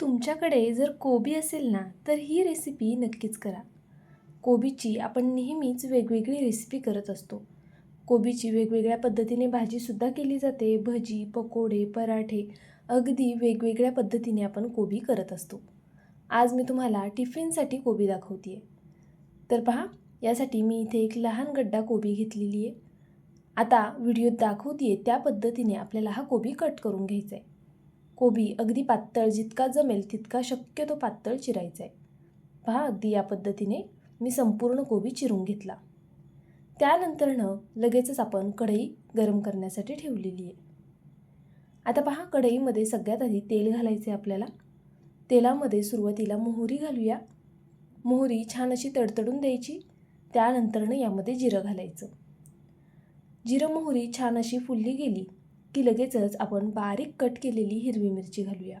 तुमच्याकडे जर कोबी असेल ना तर ही रेसिपी नक्कीच करा. कोबीची आपण नेहमीच वेगवेगळी रेसिपी करत असतो. कोबीची वेगवेगळ्या पद्धतीने भाजीसुद्धा केली जाते. भजी पकोडे पराठे अगदी वेगवेगळ्या पद्धतीने आपण कोबी करत असतो. आज मी तुम्हाला टिफिनसाठी कोबी दाखवते तर पहा यासाठी मी इथे एक लहान गड्डा कोबी घेतलेली आहे आता व्हिडिओत दाखवते त्या पद्धतीने आपल्याला हा कोबी कट करून घ्यायचा आहे कोबी अगदी पातळ जितका जमेल तितका शक्यतो पातळ चिरायचा आहे पहा अगदी या पद्धतीने मी संपूर्ण कोबी चिरून घेतला. त्यानंतरनं लगेचच आपण कढई गरम करण्यासाठी ठेवलेली आहे आता पहा कढईमध्ये सगळ्यात आधी तेल घालायचे आपल्याला. तेलामध्ये सुरुवातीला मोहरी घालूया. मोहरी छान अशी तडतडून द्यायची. त्यानंतरनं यामध्ये जिरं घालायचं. जिरं मोहरी छान अशी फुलली गेली. की लगेचच आपण बारीक कट केलेली हिरवी मिरची घालूया.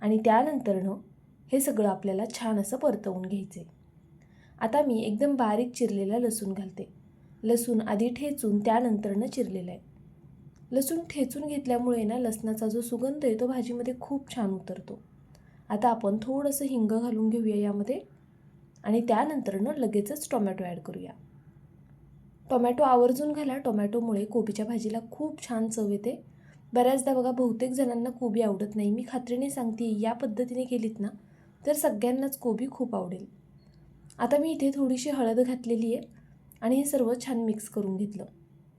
आणि त्यानंतरनं हे सगळं आपल्याला छान असं परतवून घ्यायचं आता मी एकदम बारीक चिरलेला लसूण घालते. लसूण आधी ठेचून त्यानंतरनं चिरलेलं आहे. लसूण ठेचून घेतल्यामुळे ना लसणाचा जो सुगंध आहे तो भाजीमध्ये खूप छान उतरतो. आता आपण थोडंसं हिंग घालून घेऊया यामध्ये. आणि त्यानंतरनं लगेचच टोमॅटो ॲड करूया. टोमॅटो आवर्जून घाला. टोमॅटोमुळे कोबीच्या भाजीला खूप छान चव येते. बऱ्याचदा बघा बहुतेक जणांना कोबी आवडत नाही. मी खात्रीने सांगते या पद्धतीने केलीत ना तर सगळ्यांनाच कोबी खूप आवडेल. आता मी इथे थोडीशी हळद घातलेली आहे आणि हे सर्व छान मिक्स करून घेतलं.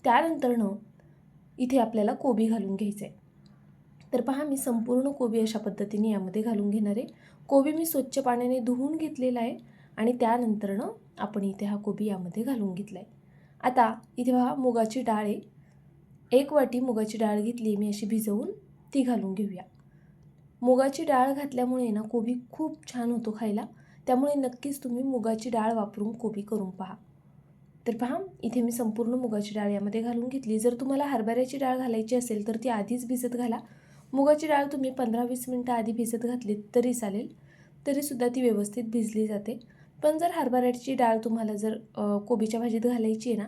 त्यानंतरनं इथे आपल्याला कोबी घालून घ्यायचं आहे तर पहा मी संपूर्ण कोबी अशा पद्धतीने यामध्ये घालून घेणार आहे. कोबी मी स्वच्छ पाण्याने धुवून घेतलेला आहे आणि त्यानंतरनं आपण इथे हा कोबी यामध्ये घालून घेतला आहे आता इथे पहा मुगाची डाळ आहे. एक वाटी मुगाची डाळ घेतली मी अशी भिजवून ती घालून घेऊया. मुगाची डाळ घातल्यामुळे ना कोबी खूप छान होतो खायला. त्यामुळे नक्कीच तुम्ही मुगाची डाळ वापरून कोबी करून पहा. तर पहा इथे मी संपूर्ण मुगाची डाळ यामध्ये घालून घेतली. जर तुम्हाला हरभऱ्याची डाळ घालायची असेल तर ती आधीच भिजत घाला. मुगाची डाळ तुम्ही पंधरा वीस मिनटं आधी भिजत घातली तरी चालेल. तरीसुद्धा ती व्यवस्थित भिजली जाते. पण जर हरभऱ्याची डाळ तुम्हाला जर कोबीच्या भाजीत घालायची आहे ना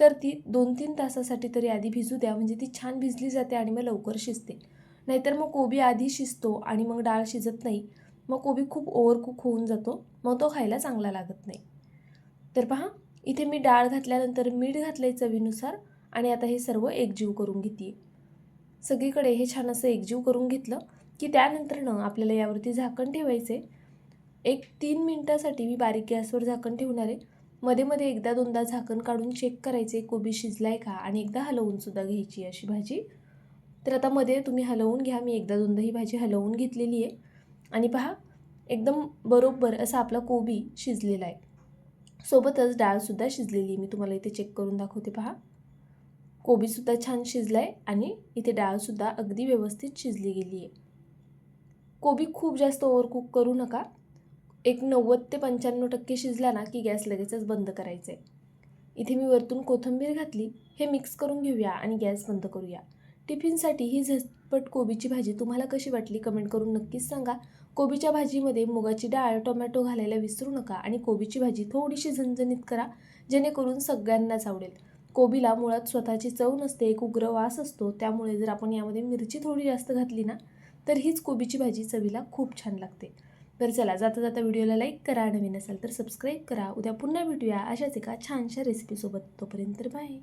तर ती दोन तीन तासासाठी तरी आधी भिजू द्या. म्हणजे ती छान भिजली जाते आणि मग लवकर शिजते. नाहीतर मग कोबी आधी शिजतो आणि मग डाळ शिजत नाही. मग कोबी खूप ओव्हरकुक होऊन जातो. मग तो खायला चांगला लागत नाही. तर पहा इथे मी डाळ घातल्यानंतर मीठ घातलं आहे चवीनुसार आणि आता हे सर्व एकजीव करून घेते सगळीकडे हे छान असं एकजीव करून घेतलं की त्यानंतरनं आपल्याला यावरती झाकण ठेवायचे एक तीन मिनटासाठी मी बारीक गॅसवर झाकण ठेवणार आहे. मध्ये मध्ये एकदा दोनदा झाकण काढून चेक करायचे कोबी शिजला आहे का? आणि एकदा हलवूनसुद्धा घ्यायची अशी भाजी. तर आता मध्ये तुम्ही हलवून घ्या. मी एकदा दोनदा ही भाजी हलवून घेतलेली आहे. आणि पहा एकदम बरोबर असा आपला कोबी शिजलेला आहे. सोबतच डाळसुद्धा शिजलेली आहे. मी तुम्हाला इथे चेक करून दाखवते पहा. कोबीसुद्धा छान शिजला आहे आणि इथे डाळसुद्धा अगदी व्यवस्थित शिजली गेली आहे. कोबी खूप जास्त ओव्हरकुक करू नका. एक नव्वद ते पंच्याण्णव टक्के शिजला ना की गॅस लगेचच बंद करायचा आहे इथे मी वरतून कोथिंबीर घातली हे मिक्स करून घेऊया आणि गॅस बंद करूया. टिफिनसाठी ही झटपट कोबीची भाजी तुम्हाला कशी वाटली कमेंट करून नक्कीच सांगा. कोबीच्या भाजीमध्ये मुगाची डाळ टोमॅटो घालायला विसरू नका आणि कोबीची भाजी थोडीशी झणझणीत करा जेणेकरून सगळ्यांनाच आवडेल. कोबीला मुळात स्वतःची चव नसते एक उग्र वास असतो त्यामुळे जर आपण यामध्ये मिरची थोडी जास्त घातली ना तर हीच कोबीची भाजी चवीला खूप छान लागते. तर चला जाता जाता व्हिडिओला लाईक करा नवीन असाल तर सबस्क्राईब करा. उद्या पुन्हा भेटूया. अशाच एका छानशा रेसिपीसोबत तोपर्यंत बाय